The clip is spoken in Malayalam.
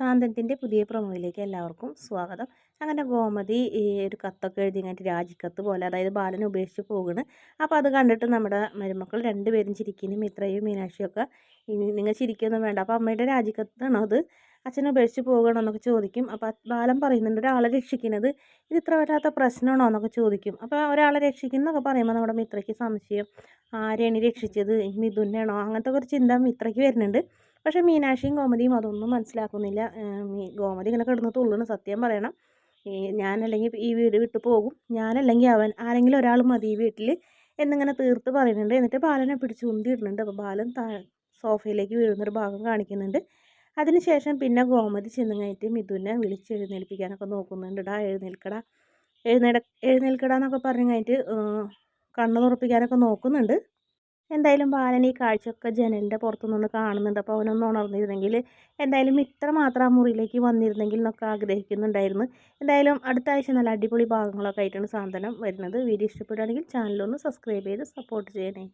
സാന്തനത്തിന്റെ പുതിയ പ്രൊമോയിലേക്ക് എല്ലാവർക്കും സ്വാഗതം. അങ്ങനെ ഗോമതി ഈ ഒരു കത്തൊക്കെ എഴുതി കഴിഞ്ഞിട്ട് രാജിക്കത്ത് പോലെ അതായത് ബാലനെ ഉപേക്ഷിച്ച് പോകുന്നു അപ്പോൾ അത് കണ്ടിട്ട് നമ്മുടെ മരുമക്കൾ രണ്ടുപേരും ചിരിക്കുന്നു. മിത്രയും മീനാക്ഷിയൊക്കെ നിങ്ങൾ ചിരിക്കൊന്നും വേണ്ട. അപ്പോൾ അമ്മയുടെ രാജിക്കത്താണോ അത്? അച്ഛനെ ഉപേക്ഷിച്ച് പോകണോ എന്നൊക്കെ ചോദിക്കും. അപ്പോൾ ബാലം പറയുന്നുണ്ട് ഒരാളെ രക്ഷിക്കുന്നത് ഇത് ഇത്ര വരാത്ത പ്രശ്നമാണോ? എന്നൊക്കെ ചോദിക്കും. അപ്പോൾ ഒരാളെ രക്ഷിക്കുന്നൊക്കെ പറയുമ്പോൾ നമ്മുടെ മിത്രയ്ക്ക് സംശയം ആരെയാണ് രക്ഷിച്ചത്? മിഥുനാണോ അങ്ങനത്തെ കുറച്ച് ചിന്ത മിത്രയ്ക്ക് വരുന്നുണ്ട്. പക്ഷേ മീനാക്ഷിയും ഗോമതിയും അതൊന്നും മനസ്സിലാക്കുന്നില്ല. ഗോമതി ഇങ്ങനെ കിടന്ന് തുള്ളണം സത്യം പറയണം. ഈ ഞാനല്ലെങ്കിൽ ഈ വീട് വിട്ടു പോകും. ഞാനല്ലെങ്കിൽ അവൻ ആരെങ്കിലും ഒരാൾ മതി ഈ വീട്ടിൽ എന്നിങ്ങനെ തീർത്ത് പറയുന്നുണ്ട്. എന്നിട്ട് ബാലനെ പിടിച്ച് ഉന്തിയിടുന്നുണ്ട്. അപ്പോൾ ബാലൻ താ സോഫയിലേക്ക് വീഴുന്നൊരു ഭാഗം കാണിക്കുന്നുണ്ട്. അതിനുശേഷം പിന്നെ ഗോമതി ചെന്ന് കഴിഞ്ഞിട്ട് മിഥുനെ വിളിച്ച് എഴുന്നേൽപ്പിക്കാനൊക്കെ നോക്കുന്നുണ്ട്. ഡാ എഴുന്നേൽക്കടാ. എഴുന്നേട എഴുന്നേൽക്കടാ എന്നൊക്കെ പറഞ്ഞു കഴിഞ്ഞിട്ട് കണ്ണു തുറപ്പിക്കാനൊക്കെ നോക്കുന്നുണ്ട്. എന്തായാലും ബാലൻ ഈ കാഴ്ചയൊക്കെ ജനലിന്റെ പുറത്തുനിന്ന് കാണുന്നുണ്ട്. അപ്പോൾ അവനൊന്ന് ഉണർന്നിരുന്നെങ്കിൽ എന്തായാലും ഇത്ര മാത്രം ആ മുറിയിലേക്ക് വന്നിരുന്നെങ്കിൽ എന്നൊക്കെ ആഗ്രഹിക്കുന്നുണ്ടായിരുന്നു. എന്തായാലും അടുത്ത ആഴ്ച നല്ല അടിപൊളി ഭാഗങ്ങളൊക്കെ ആയിട്ടാണ് സാന്ത്വനം വരുന്നത്. വീഡിയോ ഇഷ്ടപ്പെടുകയാണെങ്കിൽ ചാനലൊന്ന് സബ്സ്ക്രൈബ് ചെയ്ത് സപ്പോർട്ട് ചെയ്യണേ.